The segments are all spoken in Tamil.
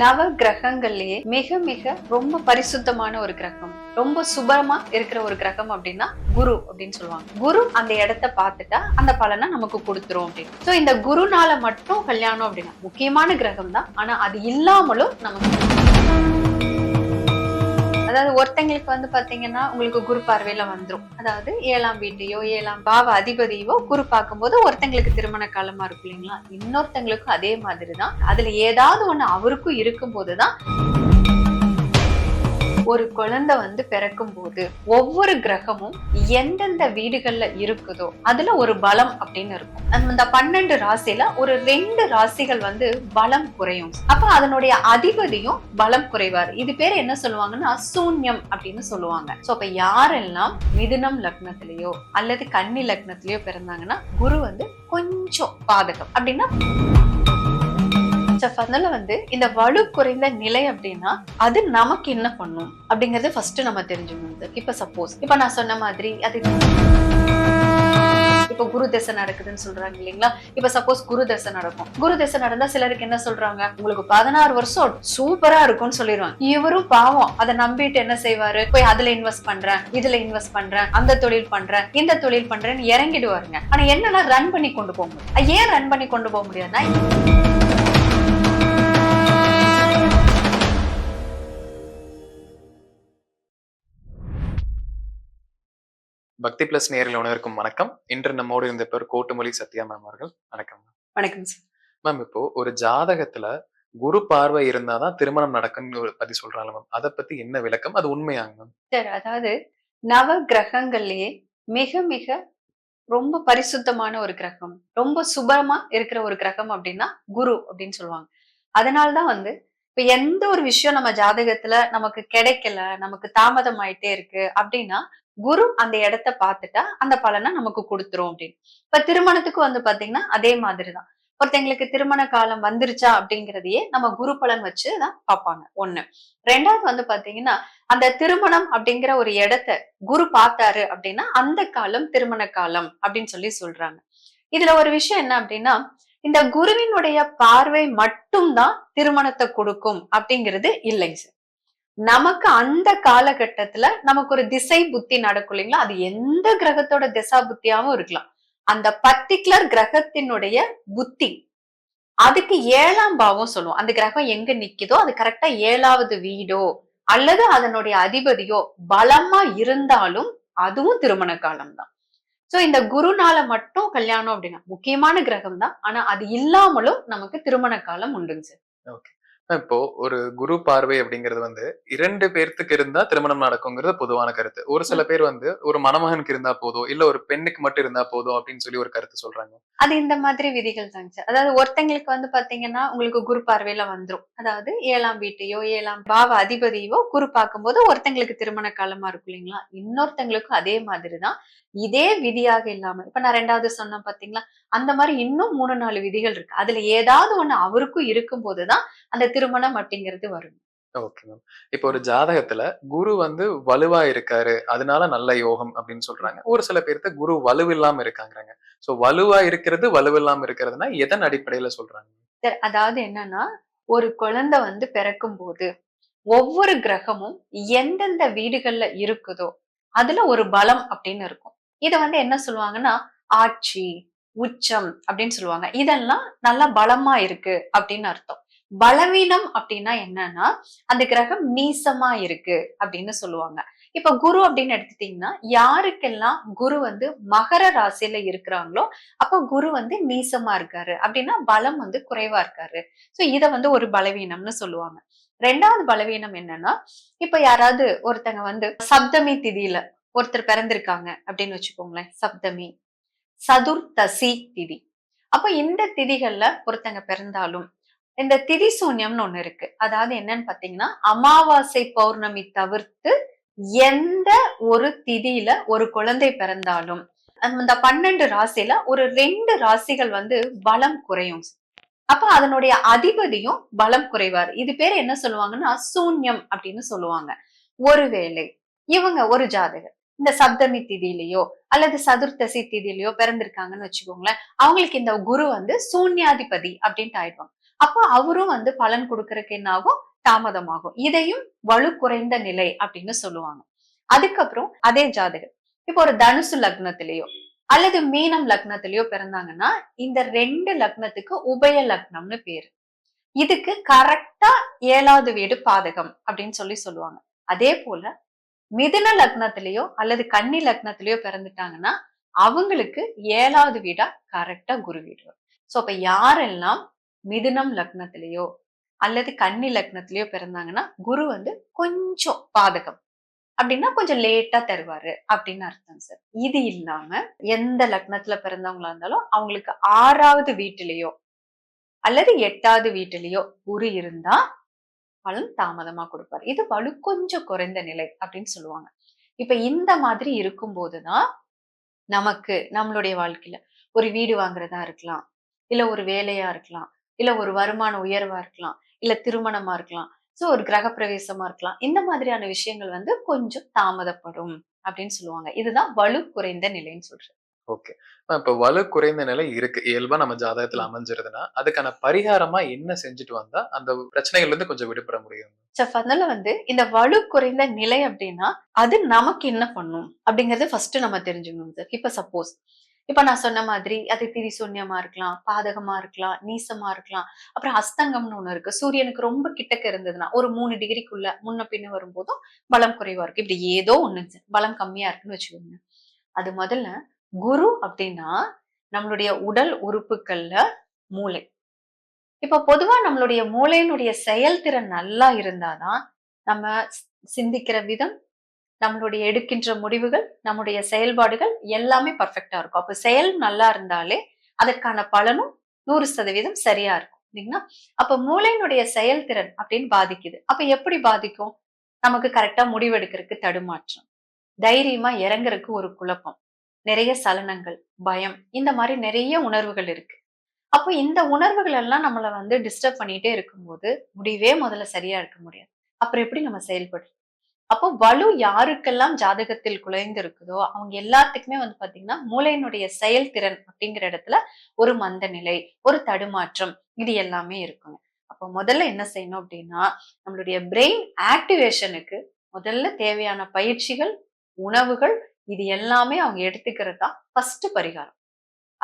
நவ கிரகங்கள்லயே மிக மிக ரொம்ப பரிசுத்தமான ஒரு கிரகம். ரொம்ப சுபரமா இருக்கிற ஒரு கிரகம் அப்படின்னா குரு அப்படின்னு சொல்லுவாங்க. குரு அந்த இடத்த பார்த்துட்டா அந்த பலனை நமக்கு கொடுத்துரும் அப்படின்னு. சோ இந்த குருனால மட்டும் கல்யாணம் அப்படின்னா முக்கியமான கிரகம் தான் ஆனா அது இல்லாமலும் நமக்கு அதாவது ஒருத்தங்களுக்கு வந்து பாத்தீங்கன்னா உங்களுக்கு குரு பார்வையில வந்துரும். அதாவது ஏழாம் வீட்டையோ ஏழாம் பாவ அதிபதியோ குரு பார்க்கும்போது ஒருத்தங்களுக்கு திருமண காலமா இருக்கும் இல்லைங்களா? இன்னொருத்தங்களுக்கும் அதே மாதிரிதான். அதுல ஏதாவது ஒண்ணு அவருக்கும் இருக்கும் போதுதான் ஒரு குழந்தை வந்து பிறக்கும் போது ஒவ்வொரு கிரகமும் எந்தெந்த வீடுகள்ல இருக்குதோ அதுல ஒரு பலம் அப்படின்னு இருக்கும். அந்த பன்னெண்டு ராசியில ஒரு ரெண்டு ராசிகள் வந்து பலம் குறையும். அப்ப அதனுடைய அதிபதியும் பலம் குறைவார். இது பேர் என்ன சொல்லுவாங்கன்னா சூன்யம் அப்படின்னு சொல்லுவாங்க. சோ அப்ப யாரெல்லாம் மிதுனம் லக்னத்திலேயோ அல்லது கன்னி லக்னத்திலேயோ பிறந்தாங்கன்னா குரு வந்து கொஞ்சம் பாதகம் அப்படின்னா அதனால வந்து இந்த வலு குறைந்த நிலை அப்படின்னா அது நமக்கு என்ன பண்ணும்? அப்படிங்கறது ஃபர்ஸ்ட் நம்ம தெரிஞ்சுக்கணும் இப்ப சப்போஸ் இப்ப நான் சொன்ன மாதிரி அது இப்ப குரு தசை நடக்குதுன்னு சொல்றாங்க இல்லைங்களா? இப்ப சப்போஸ் குரு தசை நடக்கும். குரு தசை நடந்தா சிலருக்கு என்ன சொல்றாங்க? உங்களுக்கு பதினாறு வருஷம் சூப்பரா இருக்கும்னு சொல்லிடுவாங்க. இவரும் பாவம். அதை நம்பிட்டு என்ன செய்வாரு? போய் அதுல இன்வெஸ்ட் பண்றேன் இதுல இன்வெஸ்ட் பண்றேன் அந்த தொழில் பண்றேன் இந்த தொழில் பண்றேன்னு இறங்கிடுவாருங்க. ஆனா என்னன்னா ரன் பண்ணி கொண்டு போக முடியும். ஏன் ரன் பண்ணி கொண்டு போக முடியாதுன்னா பக்தி பிளஸ் நேரில் உணர்க்கும் வணக்கம். இன்று நம்மோடு இருந்த பேர் கோட்டுமொழி சத்யா மேம் அவர்கள். வணக்கம் வணக்கம் சார் மேம் இப்போ ஒரு ஜாதகத்துல குரு பார்வை இருந்தாதான் திருமணம் நடக்கும்னு பத்தி சொல்றாங்க மேம் அதை பத்தி என்ன விளக்கம்? அது உண்மையாங்க மேம் சார் அதாவது நவ கிரகங்கள்லயே மிக மிக ரொம்ப பரிசுத்தமான ஒரு கிரகம் ரொம்ப சுபரமா இருக்கிற ஒரு கிரகம் அப்படின்னா குரு அப்படின்னு சொல்லுவாங்க. அதனால்தான் வந்து இப்ப எந்த ஒரு விஷயம் நம்ம ஜாதகத்துல நமக்கு கிடைக்கல நமக்கு தாமதம் ஆயிட்டே இருக்கு அப்படின்னா குரு அந்த இடத்த பார்த்துட்டா அந்த பலனை நமக்கு கொடுத்துரும் அப்படின்னு. இப்ப திருமணத்துக்கு வந்து பாத்தீங்கன்னா அதே மாதிரிதான். ஒருத்தங்களுக்கு திருமண காலம் வந்துருச்சா அப்படிங்கிறதையே நம்ம குரு பலன் வச்சு தான் பார்ப்பாங்க ஒண்ணு. ரெண்டாவது வந்து பாத்தீங்கன்னா அந்த திருமணம் அப்படிங்கிற ஒரு இடத்த குரு பார்த்தாரு அப்படின்னா அந்த காலம் திருமண காலம் அப்படின்னு சொல்லி சொல்றாங்க. இதுல ஒரு விஷயம் என்ன அப்படின்னா இந்த குருவினுடைய பார்வை மட்டும்தான் திருமணத்தை கொடுக்கும் அப்படிங்கிறது இல்லைங்க சார். நமக்கு அந்த காலகட்டத்துல நமக்கு ஒரு திசை புத்தி நடக்கும் இல்லைங்களா? அது எந்த கிரகத்தோட திசா புத்தியாவும் இருக்கலாம். அந்த பர்டிகுலர் கிரகத்தினுடைய புத்தி. அதுக்கு ஏழாம் பாவம் சொல்லுவோம். அந்த கிரகம் எங்க நிக்குதோ அது கரெக்டா ஏழாவது வீடோ அல்லது அதனுடைய அதிபதியோ பலமா இருந்தாலும் அதுவும் திருமண காலம் தான் சோ இந்த குருனால மட்டும் கல்யாணம் அப்படின்னா முக்கியமான கிரகம் தான் ஆனா அது இல்லாமலும் நமக்கு திருமண காலம் உண்டுங்க சார். ஓகே இப்போ ஒரு குரு பார்வை அப்படிங்கிறது வந்து இரண்டு பேர்த்துக்கு இருந்தா திருமணம் நடக்குங்கிறது பொதுவான கருத்து. ஒரு சில பேர் வந்து ஒரு மணமகனுக்கு இருந்தா போதும் இல்ல ஒரு பெண்ணுக்கு மட்டும் இருந்தா போதும் அப்படின்னு சொல்லி ஒரு கருத்து சொல்றாங்க. அது இந்த மாதிரி விதிகள் தாங்க சார். அதாவது ஒருத்தங்களுக்கு வந்து பாத்தீங்கன்னா உங்களுக்கு குரு பார்வையில வந்துரும். அதாவது ஏழாம் வீட்டையோ ஏழாம் பாவ அதிபதியோ குரு பார்க்கும்போது ஒருத்தங்களுக்கு திருமண காலமா இருக்கும் இல்லைங்களா? இன்னொருத்தங்களுக்கும் அதே மாதிரிதான். இதே விதியாக இல்லாம இப்ப நான் ரெண்டாவது சொன்னேன் பாத்தீங்களா? அந்த மாதிரி இன்னும் மூணு நாலு விதிகள் இருக்கு. அதுல ஏதாவது ஒண்ணு அவருக்கும் இருக்கும் போதுதான் அந்த திருமணம் அப்படிங்கிறது வரும். Okay ma'am. இப்போ ஒரு ஜாதகத்துல குரு வந்து வலுவா இருக்காரு அதனால நல்ல யோகம் அப்படின்னு சொல்றாங்க. ஒரு சில பேர்த்த குரு வலுவில்லாம இருக்காங்கிறாங்க. சோ வலுவா இருக்கிறது வலுவில்லாம இருக்கிறதுனா எதன் அடிப்படையில சொல்றாங்க? சார் அதாவது என்னன்னா ஒரு குழந்தை வந்து பிறக்கும் போது ஒவ்வொரு கிரகமும் எந்தெந்த வீடுகள்ல இருக்குதோ அதுல ஒரு பலம் அப்படின்னு இருக்கும். இத வந்து என்ன சொல்லுவாங்கன்னா ஆட்சி உச்சம் அப்படின்னு சொல்லுவாங்க. இதெல்லாம் நல்லா பலமா இருக்கு அப்படின்னு அர்த்தம். பலவீனம் அப்படின்னா என்னன்னா அந்த கிரகம் நீசமா இருக்கு அப்படின்னு சொல்லுவாங்க. இப்ப குரு அப்படின்னு எடுத்துட்டீங்கன்னா யாருக்கெல்லாம் குரு வந்து மகர ராசியில இருக்கிறாங்களோ அப்ப குரு வந்து நீசமா இருக்காரு. அப்படின்னா பலம் வந்து குறைவா இருக்காரு. சோ இத வந்து ஒரு பலவீனம்னு சொல்லுவாங்க. ரெண்டாவது பலவீனம் என்னன்னா இப்ப யாராவது ஒருத்தங்க வந்து சப்தமி திதியில ஒருத்தர் பிறந்திருக்காங்க அப்படின்னு வச்சுக்கோங்களேன் சப்தமி. சதுர்த்தசி திதி. அப்ப இந்த திதிகள்ல ஒருத்தங்க பிறந்தாலும் இந்த திதி சூன்யம்னு ஒண்ணு இருக்கு. அதாவது என்னன்னு பாத்தீங்கன்னா அமாவாசை பௌர்ணமி தவிர்த்து எந்த ஒரு திதியில ஒரு குழந்தை பிறந்தாலும் அந்த பன்னெண்டு ராசியில ஒரு ரெண்டு ராசிகள் வந்து பலம் குறையும். அப்ப அதனுடைய அதிபதியும் பலம் குறைவார். இது பேர் என்ன சொல்லுவாங்கன்னா சூன்யம் அப்படின்னு சொல்லுவாங்க. ஒருவேளை இவங்க ஒரு ஜாதகர் இந்த சப்தமி திதியிலயோ அல்லது சதுர்த்தசி திதியிலயோ பிறந்திருக்காங்கன்னு வச்சுக்கோங்களேன் அவங்களுக்கு இந்த குரு வந்து சூன்யாதிபதி அப்படின்ட்டு ஆயிடுவாங்க. அப்போ அவரும் வந்து பலன் கொடுக்கறதுக்கு என்ன ஆகும் தாமதமாகும். இதையும் வலு குறைந்த நிலை அப்படின்னு சொல்லுவாங்க. அதுக்கப்புறம் அதே ஜாதகர். இப்போ ஒரு தனுசு லக்னத்திலேயோ அல்லது மீனம் லக்னத்திலேயோ பிறந்தாங்கன்னா இந்த ரெண்டு லக்னத்துக்கு உபய லக்னம்னு பேரு. இதுக்கு கரெக்டா ஏழாவது வீடு பாதகம் அப்படின்னு சொல்லி சொல்லுவாங்க. அதே போல மிதுன லக்னத்திலேயோ அல்லது கன்னி லக்னத்திலேயோ பிறந்துட்டாங்கன்னா அவங்களுக்கு ஏழாவது வீடா கரெக்டா குரு வீடு. ஸோ சோ அப்ப யாரெல்லாம் மிதுனம் லக்னத்திலேயோ அல்லது கன்னி லக்னத்திலேயோ பிறந்தாங்கன்னா குரு வந்து கொஞ்சம் பாதகம். அப்படின்னா கொஞ்சம் லேட்டா தருவாரு அப்படின்னு அர்த்தம் சார். இது இல்லாம எந்த லக்னத்துல பிறந்தவங்களா இருந்தாலும் அவங்களுக்கு ஆறாவது வீட்டிலேயோ அல்லது எட்டாவது வீட்டிலேயோ குரு இருந்தா பலன் தாமதமா கொடுப்பாரு. இது வலு கொஞ்சம் குறைந்த நிலை அப்படின்னு சொல்லுவாங்க. இப்ப இந்த மாதிரி இருக்கும் போதுதான் நமக்கு நம்மளுடைய வாழ்க்கையில ஒரு வீடு வாங்குறதா இருக்கலாம் இல்ல ஒரு வேலையா இருக்கலாம் இல்ல ஒரு வருமான உயர்வா இருக்கலாம் இல்ல திருமணமா இருக்கலாம். சோ ஒரு கிரகப்பிரவேசமா இருக்கலாம். இந்த மாதிரியான விஷயங்கள் வந்து கொஞ்சம் தாமதப்படும் அப்படின்னு சொல்லுவாங்க. இதுதான் வலு குறைந்த நிலைன்னு சொல்றேன் ஓகே. இப்ப வலு குறைந்த நிலை இருக்கு. இயல்பா நம்ம ஜாதகத்துல அமைஞ்சிருதுன்னா அதுக்கான பரிகாரமா என்ன செஞ்சுட்டு வந்தா அந்த பிரச்சனைகள்ல இருந்து கொஞ்சம் விடுபட முடியும்? அதனால வந்து இந்த வலு குறைந்த நிலை அப்படின்னா அது நமக்கு என்ன பண்ணும்? அப்படிங்கறது ஃபர்ஸ்ட் நம்ம தெரிஞ்சுக்கணும் சார் இப்ப சப்போஸ் இப்ப நான் சொன்ன மாதிரி அது திரிசூன்யமா இருக்கலாம் பாதகமா இருக்கலாம் நீசமா இருக்கலாம். அப்புறம் அஸ்தங்கம்னு ஒண்ணு இருக்கு. சூரியனுக்கு ரொம்ப கிட்டக்க இருந்ததுன்னா ஒரு மூணு டிகிரிக்குள்ள முன்ன பின்ன வரும்போதும் பலம் குறைவா இருக்கு. இப்படி ஏதோ ஒண்ணு பலம் கம்மியா இருக்குன்னு வச்சுக்கோங்க. அது முதல்ல குரு அப்படின்னா நம்மளுடைய உடல் உறுப்புகள்ல மூளை. இப்ப பொதுவா நம்மளுடைய மூளையினுடைய செயல்திறன் நல்லா இருந்தாதான் நம்ம சிந்திக்கிற விதம் நம்மளுடைய எடுக்கின்ற முடிவுகள் நம்முடைய செயல்பாடுகள் எல்லாமே பர்ஃபெக்டா இருக்கும். அப்போ செயல் நல்லா இருந்தாலே அதற்கான பலனும் நூறு சதவீதம் சரியா இருக்கும். இல்லைங்களா? அப்ப மூளையினுடைய செயல்திறன் அப்படின்னு பாதிக்குது. அப்ப எப்படி பாதிக்கும்? நமக்கு கரெக்டா முடிவெடுக்கிறதுக்கு தடுமாற்றம். தைரியமா இறங்குறதுக்கு ஒரு குழப்பம். நிறைய சலனங்கள் பயம் இந்த மாதிரி நிறைய உணர்வுகள் இருக்கு. அப்போ இந்த உணர்வுகள் எல்லாம் நம்மள வந்து டிஸ்டர்ப் பண்ணிட்டே இருக்கும்போது முடிவே முதல்ல சரியா இருக்க முடியாது. அப்புறம் எப்படி நம்ம செயல்படுறோம் அப்போ வலு யாருக்கெல்லாம் ஜாதகத்தில் குலைந்திருக்குதோ அவங்க எல்லாத்துக்குமே வந்து பாத்தீங்கன்னா மூளையினுடைய செயல்திறன் அப்படிங்கிற இடத்துல ஒரு மந்த நிலை ஒரு தடுமாற்றம் இது எல்லாமே இருக்குங்க. அப்போ முதல்ல என்ன செய்யணும் அப்படின்னா நம்மளுடைய பிரெயின் ஆக்டிவேஷனுக்கு முதல்ல தேவையான பயிற்சிகள் உணவுகள் இது எல்லாமே அவங்க எடுத்துக்கிறது தான் ஃபர்ஸ்ட் பரிகாரம்.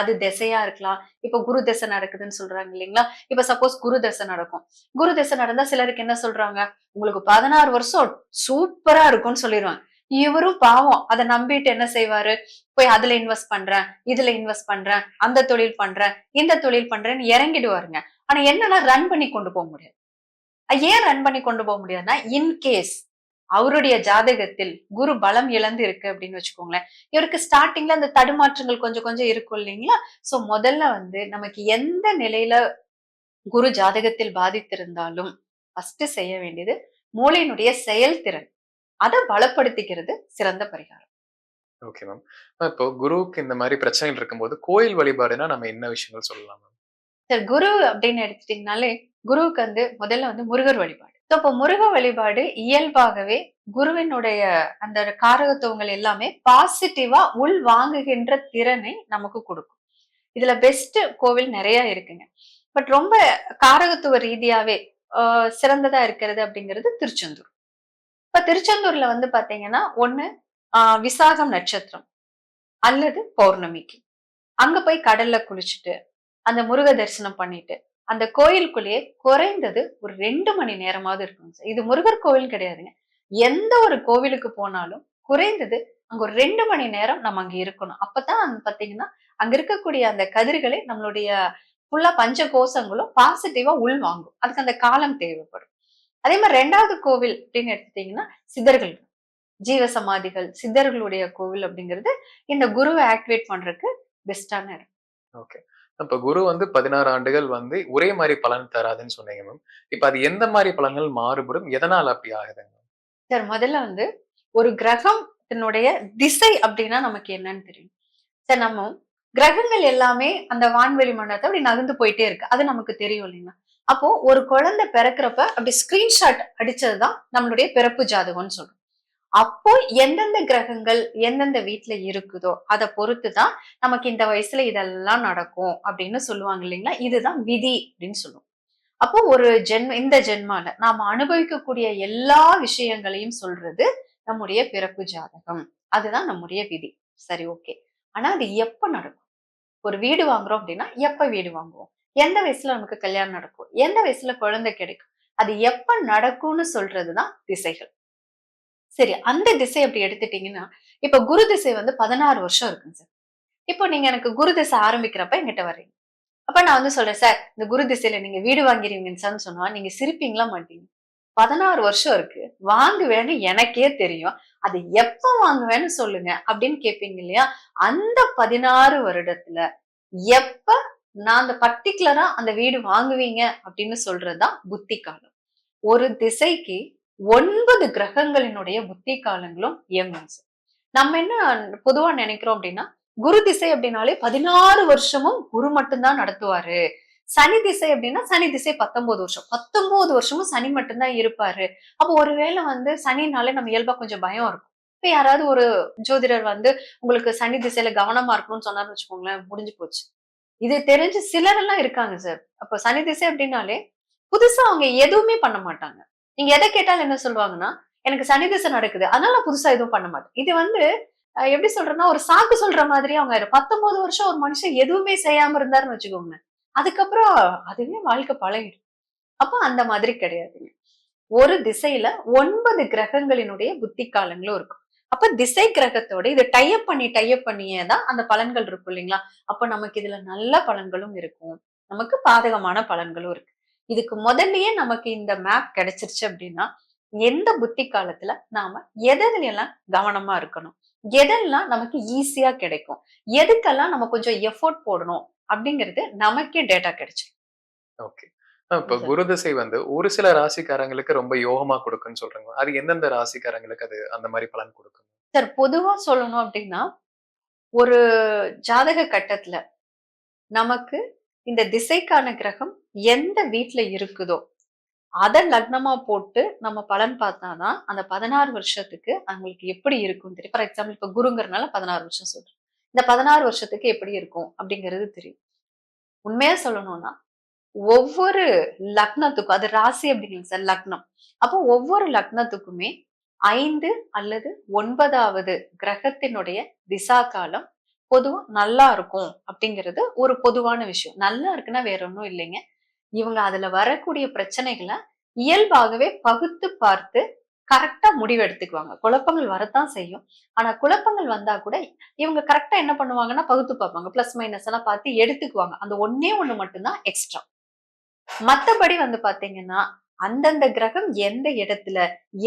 அது திசையா இருக்கலாம். இப்ப குரு திசை நடக்குதுன்னு சொல்றாங்க இல்லைங்களா? இப்ப சப்போஸ் குரு திசை நடக்கும். குரு திசை நடந்தா சிலருக்கு என்ன சொல்றாங்க? உங்களுக்கு பதினாறு வருஷம் சூப்பரா இருக்கும்னு சொல்லிடுவாங்க. இவரும் பாவம். அதை நம்பிட்டு என்ன செய்வாரு? போய் அதுல இன்வெஸ்ட் பண்றேன் இதுல இன்வெஸ்ட் பண்றேன் அந்த தொழில் பண்றேன் இந்த தொழில் பண்றேன்னு இறங்கிடுவாருங்க. ஆனா என்னன்னா ரன் பண்ணி கொண்டு போக முடியாது. ஏன் ரன் பண்ணி கொண்டு போக முடியாதுன்னா இன்கேஸ் அவருடைய ஜாதகத்தில் குரு பலம் இழந்து இருக்கு அப்படின்னு வச்சுக்கோங்களேன். இவருக்கு ஸ்டார்டிங்ல அந்த தடுமாற்றங்கள் கொஞ்சம் கொஞ்சம் இருக்கும் இல்லைங்களா? சோ முதல்ல வந்து நமக்கு எந்த நிலையில குரு ஜாதகத்தில் பாதித்திருந்தாலும் ஃபர்ஸ்ட் செய்ய வேண்டியது மூளையினுடைய செயல்திறன். அதை பலப்படுத்திக்கிறது சிறந்த பரிகாரம். ஓகே மேம் இப்போ குருவுக்கு இந்த மாதிரி பிரச்சனைகள் இருக்கும்போது கோயில் வழிபாடுனா நம்ம என்ன விஷயங்கள் சொல்லலாம் மேம் சார் குரு அப்படின்னு எடுத்துட்டீங்கனாலே குருவுக்கு வந்து முதல்ல வந்து முருகர் வழிபாடு. ஸோ இப்போ முருக வழிபாடு இயல்பாகவே குருவினுடைய அந்த காரகத்துவங்கள் எல்லாமே பாசிட்டிவா உள் வாங்குகின்ற திறனை நமக்கு கொடுக்கும். இதுல பெஸ்ட் கோவில் நிறைய இருக்குங்க. பட் ரொம்ப காரகத்துவ ரீதியாவே ஆஹ் சிறந்ததா இருக்கிறது அப்படிங்கிறது திருச்செந்தூர். இப்ப திருச்செந்தூர்ல வந்து பாத்தீங்கன்னா ஒண்ணு ஆஹ் விசாகம் நட்சத்திரம் அல்லது பௌர்ணமிக்கு. அங்க போய் கடல்ல குளிச்சுட்டு அந்த முருக தரிசனம் பண்ணிட்டு அந்த கோயிலுக்குள்ளேயே குறைந்தது ஒரு ரெண்டு மணி நேரமாவது இருக்கும் சார். இது முருகர் கோவில் கிடையாதுங்க. எந்த ஒரு கோவிலுக்கு போனாலும் குறைந்தது அங்க ஒரு ரெண்டு மணி நேரம் நம்ம அங்க இருக்கணும். அப்பதான் பாத்தீங்கன்னா அங்க இருக்கக்கூடிய அந்த கதிர்களை நம்மளுடைய ஃபுல்லா பஞ்ச கோஷங்களும் பாசிட்டிவா உள் வாங்கும் அதுக்கு அந்த காலம் தேவைப்படும். அதே மாதிரி ரெண்டாவது கோவில் அப்படின்னு எடுத்துட்டீங்கன்னா சித்தர்கள். ஜீவசமாதிகள் சித்தர்களுடைய கோவில் அப்படிங்கிறது இந்த குருவை ஆக்டிவேட் பண்றதுக்கு பெஸ்டான இடம். ஓகே இப்ப குரு வந்து பதினாறு ஆண்டுகள் வந்து ஒரே மாதிரி பலன் தராதுன்னு சொன்னீங்க மேம் இப்ப அது எந்த மாதிரி பலன்கள் மாறுபடும்? எதனால அப்படி ஆகுதுங்க சார் முதல்ல வந்து ஒரு கிரகத்தினுடைய திசை அப்படின்னா நமக்கு என்னன்னு தெரியும். சார் நம்ம கிரகங்கள் எல்லாமே அந்த வான்வெளி மண்டலத்தை அப்படி நகர்ந்து போயிட்டே இருக்கு. அது நமக்கு தெரியும் இல்லைங்களா? அப்போ ஒரு குழந்தை பிறக்கிறப்ப அப்படி ஸ்கிரீன்ஷாட் அடிச்சதுதான் நம்மளுடைய பிறப்பு ஜாதகம்னு சொல்றோம். அப்போ எந்தெந்த கிரகங்கள் எந்தெந்த வீட்டுல இருக்குதோ அதை பொறுத்து தான் நமக்கு இந்த வயசுல இதெல்லாம் நடக்கும் அப்படின்னு சொல்லுவாங்க இல்லைங்களா? இதுதான் விதி அப்படின்னு சொல்லுவோம். அப்போ ஒரு ஜென்ம இந்த ஜென்மால நாம அனுபவிக்கக்கூடிய எல்லா விஷயங்களையும் சொல்றது நம்முடைய பிறப்பு ஜாதகம். அதுதான் நம்முடைய விதி. சரி ஓகே. ஆனா அது எப்ப நடக்கும்? ஒரு வீடு வாங்குறோம் அப்படின்னா எப்ப வீடு வாங்குவோம்? எந்த வயசுல நமக்கு கல்யாணம் நடக்கும்? எந்த வயசுல குழந்தை கிடைக்கும்? அது எப்ப நடக்கும்னு சொல்றதுதான் திசைகள். சரி அந்த திசை அப்படி எடுத்துட்டீங்கன்னா இப்ப குரு திசை வந்து பதினாறு வருஷம் இருக்குங்க சார். இப்போ நீங்க எனக்கு குரு திசை ஆரம்பிக்கிறப்ப என்கிட்ட வர்றீங்க. அப்ப நான் வந்து சொல்றேன் சார் இந்த குரு திசையில நீங்க வீடு வாங்கிருவீங்கன்னு சார் சொன்னா நீங்க சிரிப்பீங்களா மாட்டீங்க? பதினாறு வருஷம் இருக்கு. வாங்குவேன்னு எனக்கே தெரியும். அது எப்ப வாங்குவேன்னு சொல்லுங்க அப்படின்னு கேட்பீங்க இல்லையா? அந்த பதினாறு வருடத்துல எப்ப நான் அந்த பர்டிகுலரா அந்த வீடு வாங்குவீங்க அப்படின்னு சொல்றதுதான் புத்தி காலம். ஒரு திசைக்கு ஒன்பது கிரகங்களினுடைய புத்தி காலங்களும் இயங்கும் சார். நம்ம என்ன பொதுவா நினைக்கிறோம் அப்படின்னா குரு திசை அப்படின்னாலே பதினாறு வருஷமும் குரு மட்டும்தான் நடத்துவாரு. சனி திசை அப்படின்னா சனி திசை பத்தொன்பது வருஷம். பத்தொன்பது வருஷமும் சனி மட்டும்தான் இருப்பாரு. அப்போ ஒருவேளை வந்து சனினாலே நம்ம இயல்பா கொஞ்சம் பயம் இருக்கும். இப்ப யாராவது ஒரு ஜோதிடர் வந்து உங்களுக்கு சனி திசையில கவனமா இருக்கணும்னு சொன்னார்னு வச்சுக்கோங்களேன் முடிஞ்சு போச்சு. இது தெரிஞ்சு சிலர் எல்லாம் இருக்காங்க சார். அப்ப சனி திசை அப்படின்னாலே புதுசா அவங்க எதுவுமே பண்ண மாட்டாங்க. நீங்க எதை கேட்டாலும் என்ன சொல்லுவாங்கன்னா எனக்கு சனி திசை நடக்குது அதனால நான் புதுசா எதுவும் பண்ண மாட்டேன். இது வந்து எப்படி சொல்றேன்னா ஒரு சாக்கு சொல்ற மாதிரி அவங்க பத்தொன்பது வருஷம் ஒரு மனுஷன் எதுவுமே செய்யாம இருந்தாருன்னு வச்சுக்கோங்க அதுக்கப்புறம் அதுவே வாழ்க்கை பழகிடும். அப்போ அந்த மாதிரி கிடையாதுங்க ஒரு திசையில ஒன்பது கிரகங்களினுடைய புத்தி காலங்களும் இருக்கும். அப்ப திசை கிரகத்தோட இதை டைப் பண்ணி டைப் பண்ணியே தான் அந்த பலன்கள் இருக்கும் இல்லைங்களா? அப்ப நமக்கு இதுல நல்ல பலன்களும் இருக்கும். நமக்கு பாதகமான பலன்களும் இருக்கு. இதுக்கு முதல்லயே நமக்கு இந்த மேப் கிடைச்சிருச்சு அப்படின்னா எந்த புத்தி காலத்துல நாம எதுல எல்லாம் கவனமா இருக்கணும்? எதெல்லாம் நமக்கு ஈஸியா கிடைக்கும்? எதுக்கெல்லாம் நம்ம கொஞ்சம் எஃபோர்ட் போடணும்? அப்படிங்கிறது நமக்கே டேட்டா கிடைச்சிடும் ஓகே இப்ப. குரு திசை வந்து ஒரு சில ராசிக்காரங்களுக்கு ரொம்ப யோகமா கொடுக்குன்னு சொல்றாங்க. அது எந்தெந்த ராசிக்காரங்களுக்கு அது அந்த மாதிரி பலன் கொடுக்கும்? சார் பொதுவா சொல்லணும் அப்படின்னா ஒரு ஜாதக கட்டத்துல நமக்கு இந்த திசைக்கான கிரகம் எந்த வீட்டுல இருக்குதோ அதை லக்னமா போட்டு நம்ம பலன் பார்த்தாதான் அந்த பதினாறு வருஷத்துக்கு அவங்களுக்கு எப்படி இருக்கும் தெரியும். ஃபார் எக்ஸாம்பிள் இப்ப குருங்கிறனால பதினாறு வருஷம் சொல்றேன். இந்த பதினாறு வருஷத்துக்கு எப்படி இருக்கும் அப்படிங்கிறது தெரியும். உண்மையா சொல்லணும்னா ஒவ்வொரு லக்னத்துக்கும் அது ராசி அப்படிங்களா சார் லக்னம். அப்போ ஒவ்வொரு லக்னத்துக்குமே ஐந்து அல்லது ஒன்பதாவது கிரகத்தினுடைய திசா காலம் பொதுவா நல்லா இருக்கும் அப்படிங்கிறது ஒரு பொதுவான விஷயம். நல்லா இருக்குன்னா வேற ஒன்றும் இல்லைங்க. இவங்க அதுல வரக்கூடிய பிரச்சனைகளை இயல்பாகவே பகுத்து பார்த்து கரெக்டா முடிவு எடுத்துக்குவாங்க. குழப்பங்கள் வரத்தான் செய்யும். ஆனா குழப்பங்கள் வந்தா கூட இவங்க கரெக்டா என்ன பண்ணுவாங்கன்னா பகுத்து பார்ப்பாங்க. பிளஸ் மைனஸ் எல்லாம் பார்த்து எடுத்துக்குவாங்க. அந்த ஒன்னே ஒண்ணு மட்டும்தான் எக்ஸ்ட்ரா மத்தபடி வந்து பாத்தீங்கன்னா அந்தந்த கிரகம் எந்த இடத்துல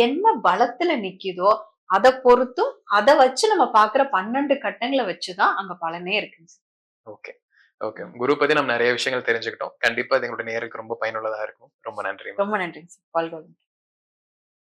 என்ன பலத்துல நிக்குதோ அதை பொறுத்தும் அதை வச்சு நம்ம பாக்குற பன்னெண்டு கட்டங்களை வச்சுதான் அங்க பலனே இருக்குங்க. ஓகே ஓகே குரு பத்தி நம்ம நிறைய விஷயங்கள் தெரிஞ்சுக்கிட்டோம். கண்டிப்பா இது எங்களோட நேருக்கு ரொம்ப பயனுள்ளதா இருக்கும். ரொம்ப நன்றி ரொம்ப நன்றி சார்.